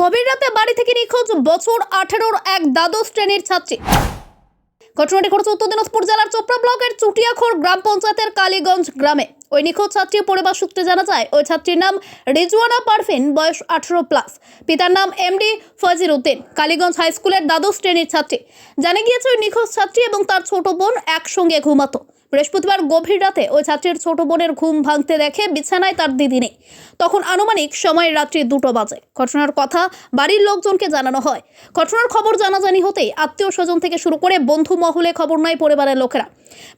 গভীর রাতে বাড়ি থেকে নিখোঁজ বছর আঠেরোর এক দ্বাদশ শ্রেণির ছাত্রী। ঘটনাটি ঘটেছে উত্তর দিনাজপুর জেলার চোপড়া ব্লকের চুটিয়াখোর গ্রাম পঞ্চায়েতের কালীগঞ্জ গ্রামে। ওই নিখোঁজ ছাত্রীর পরিবার সূত্রে জানা যায়, ওই ছাত্রীর নাম রিজওয়ানা পারভিন বয়স আঠেরো প্লাস পিতার নাম এমডি ফজির উদ্দিন, কালীগঞ্জ হাই স্কুলের দ্বাদশ শ্রেণির ছাত্রী। জানা গিয়েছে, ওই নিখোঁজ ছাত্রী এবং তার ছোট বোন একসঙ্গে ঘুমাতো। বৃহস্পতিবার গভীর রাতে ওই ছাত্রীর ছোট বোনের ঘুম ভাঙতে দেখে বিছানায় তার দিদি নেই। তখন আনুমানিক সময় রাত্রি দুটো বাজে। ঘটনার কথা বাড়ির লোকজনকে জানানো হয়। ঘটনার খবর জানাজানি হতেই আত্মীয় স্বজন থেকে শুরু করে বন্ধু মহলে খবর নেয় পরিবারের লোকেরা।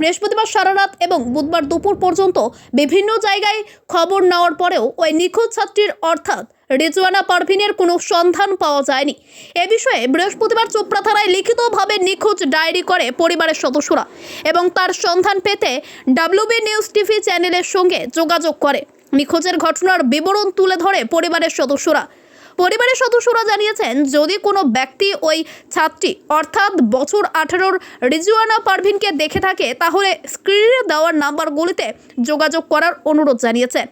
বৃহস্পতিবার সারা রাত এবং বুধবার দুপুর পর্যন্ত বিভিন্ন জায়গায় খবর নেওয়ার পরেও ওই নিখোঁজ ছাত্রীর অর্থাৎ রিজওয়ানা পারভিনের কোনো সন্ধান পাওয়া যায়নি। এ বিষয়ে বৃহস্পতিবার চোপড়া থানায় লিখিতভাবে নিখোঁজ ডায়েরি করে পরিবারের সদস্যরা এবং তার সন্ধান পেতে ডাব্লিউবি নিউজ টিভি চ্যানেলের সঙ্গে যোগাযোগ করে। নিখোঁজের ঘটনার বিবরণ তুলে ধরে পরিবারের সদস্যরা। পরিবারের সদস্যরা জানিয়েছেন, যদি কোনো ব্যক্তি ওই ছাত্রী অর্থাৎ বছর আঠেরোর রিজুয়ানা পারভিনকে দেখে থাকে, তাহলে স্ক্রিনে দেওয়ার নাম্বারগুলিতে যোগাযোগ করার অনুরোধ জানিয়েছেন।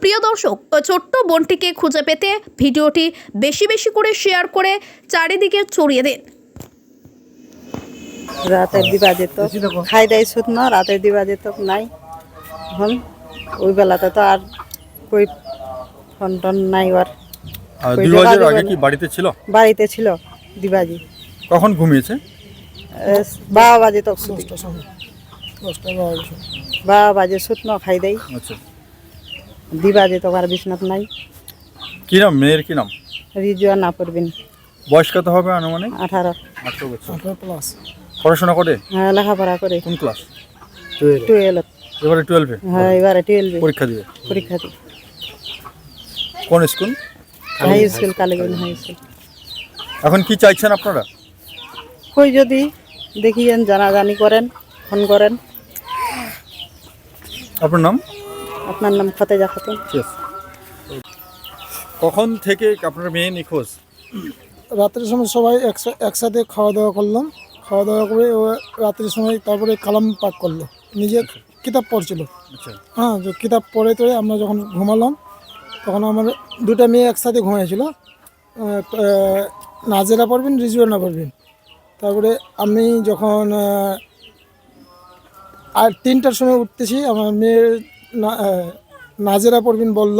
প্রিয় দর্শক ছোট্ট বোনটিকে খুঁজে পেতে ভিডিওটি বেশি বেশি করে শেয়ার করে চারিদিকে ছড়িয়ে দিন। রাতের দিবা যেত খাই দেয় সুদ না রাতের দিবা যেত নাই। এখন ওই বেলাতে তো আর কই ফোন টোন নাই ওর। আর দুই বছর আগে কি বাড়িতে ছিল? বাড়িতে ছিল দিবাজি। কখন ঘুমিয়েছে? বাবা বাজে তো বাবা বাজে সুদ না খাই দেয়। আচ্ছা। দিবা যেত আর বিশ্বনাথ নাই। কি নাম? মেয়ের কি নাম? রিজুয়া না পড়বেন বয়স কত হবে আনুমানিক? আঠারো। আঠারো বছর। প্লাস পড়াশোনা করে? হ্যাঁ লেখাপড়া করে। কোন ক্লাস টুয়েলভ এবারে টুয়েলভে হ্যাঁ এবারে টুয়েলভে পরীক্ষা দিবে পরীক্ষা দিই কোন school high school Kaliganj high school এখন কি চাইছেন আপনারা? কই যদি দেখিয়েন জানাজানি করেন ফোন করেন। আপনার নাম? আপনার নাম ফতেজা খাতুন। কখন থেকে আপনার মেয়ে নিখোঁজ? রাত্রের সময় সবাই একসা- একসাথে খাওয়া দাওয়া করলাম। খাওয়া দাওয়া করে ও রাত্রের সময় তারপরে কালাম পাক করল। নিজে কিতাব পড়ছিল। আচ্ছা। হ্যাঁ কিতাব পড়ে টড়ে আমরা যখন ঘুমালাম তখন আমার দুটা মেয়ে একসাথে ঘুমিয়েছিল নাজেরা পড়বেন রিজুয়ানা পড়বেন। তারপরে আমি যখন আর তিনটার সময় উঠতেছি আমার মেয়ে না- আহ, নাজেরা পড়বেন বলল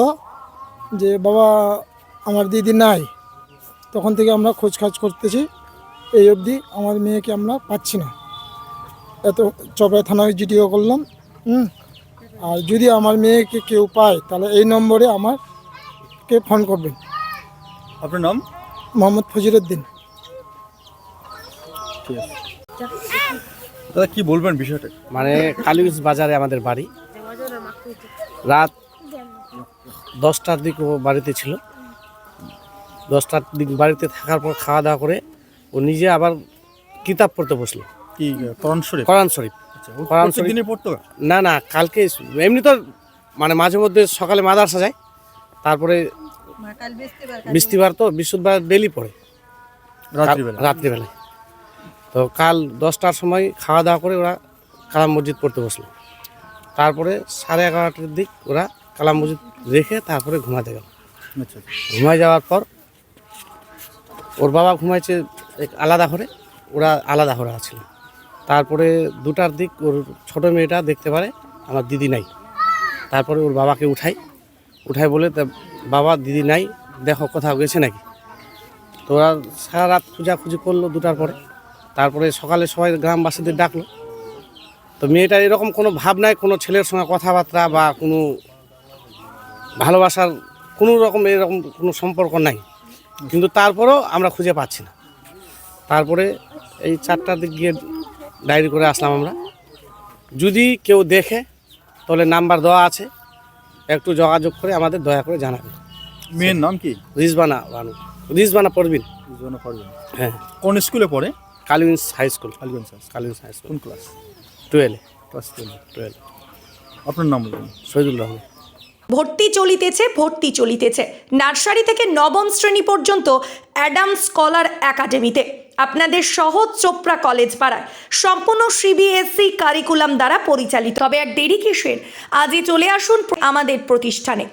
যে বাবা আমার দিদি নাই। তখন থেকে আমরা খোঁজ খাজ করতেছি। এই অবধি আমার মেয়েকে আমরা পাচ্ছি না। এত চপড়া থানায় জিডিও করলাম হুম? আর যদি আমার মেয়েকে কেউ পায় তাহলে এই নম্বরে আমারকে ফোন করবেন। আপনার নাম? মোহাম্মদ ফজিরুদ্দিন ঠিক আছে। দাদা কি বলবেন বিষয়টা? মানে কালীগঞ্জ বাজারে আমাদের বাড়ি। রাত দশটার দিক ও বাড়িতে ছিল। দশটার দিক বাড়িতে থাকার পর খাওয়া দাওয়া করে ও নিজে আবার কিতাব পড়তে বসল। কি করণ শরীফ? কোরআন শরীফ। আচ্ছা কোরআন শরীফ। দিনই পড়তো? না না কালকে এমনি তো মানে মাঝে মধ্যে সকালে মাদারসা যায় তারপরে বৃষ্টিবার তো বৃহস্পতিবার ডেলি পড়ে। রাত্রিবেলা? রাত্রিবেলায়। তো কাল দশটার সময় খাওয়া দাওয়া করে ওরা কালাম মসজিদ পড়তে বসল। তারপরে সাড়ে এগারোটার দিক ওরা কালাম মসজিদ রেখে তারপরে ঘুমাতে গেল। আচ্ছা ঘুমায় যাওয়ার পর ওর বাবা ঘুমাইছে এক আলাদা ঘরে ওরা আলাদা ঘরে আছিল তারপরে দুটার দিক ওর ছোটো মেয়েটা দেখতে পারে আমার দিদি নাই। তারপরে ওর বাবাকে উঠাই উঠাই বলে তা বাবা দিদি নাই দেখো কোথাও গেছে নাকি? তো ওরা সারা রাত খোঁজাখুঁজি করল দুটার পরে। তারপরে সকালে সবাই গ্রামবাসীদের ডাকলো তো মেয়েটার এরকম কোনো ভাব নাই কোনো ছেলের সঙ্গে কথাবার্তা বা কোনো ভালোবাসার কোনো রকম এরকম কোনো সম্পর্ক নাই। কিন্তু তারপরেও আমরা খুঁজে পাচ্ছি না। তারপরে এই চারটার দিক গিয়ে ডায়েরি করে আসলাম আমরা। যদি কেউ দেখে তাহলে নাম্বার দেওয়া আছে। একটু যোগাযোগ করে আমাদের দয়া করে জানাবে মেয়ের নাম কি? রিজবানা বানু রিজবানা পড়বিন পারভিন। হ্যাঁ। কোন স্কুলে পড়ে? Kaliganj high school. Kaliganj high school. Kaliganj high school. কোন class? Twelve. Class twelve. Twelve আপনার নাম বলুন। শহীদুল রহমান। ভর্তি চলিতেছে ভর্তি চলিতেছে। নার্সারি থেকে নবম শ্রেণি পর্যন্ত অ্যাডাম স্কলার একাডেমিতে। আপনাদের সহজ চোপড়া কলেজ পাড়ায় সম্পূর্ণ সিবিএসসি কারিকুলাম দ্বারা পরিচালিত। হবে এক দেরি কিসের? আজই চলে আসুন আমাদের প্রতিষ্ঠানে।